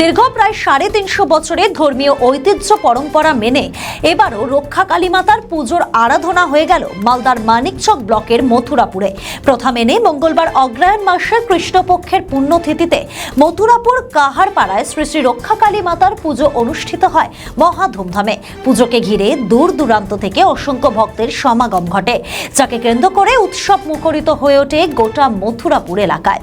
দীর্ঘ প্রায় সাড়ে তিনশো বছরে ধর্মীয় ঐতিহ্য পরম্পরা মেনে এবারও রক্ষা কালীমাতার পুজোর আরাধনা হয়ে গেল মালদার মানিকচক ব্লকের মথুরাপুরে। প্রথা মেনে মঙ্গলবার অগ্রায়ণ মাসের কৃষ্ণপক্ষের পুণ্যতিথিতে মথুরাপুর কাহারপাড়ায় শ্রী শ্রী রক্ষা কালী মাতার পুজো অনুষ্ঠিত হয় মহা ধুমধামে। পুজোকে ঘিরে দূর দূরান্ত থেকে অসংখ্য ভক্তের সমাগম ঘটে, যাকে কেন্দ্র করে উৎসব মুখরিত হয়ে ওঠে গোটা মথুরাপুর এলাকায়।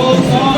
Oh,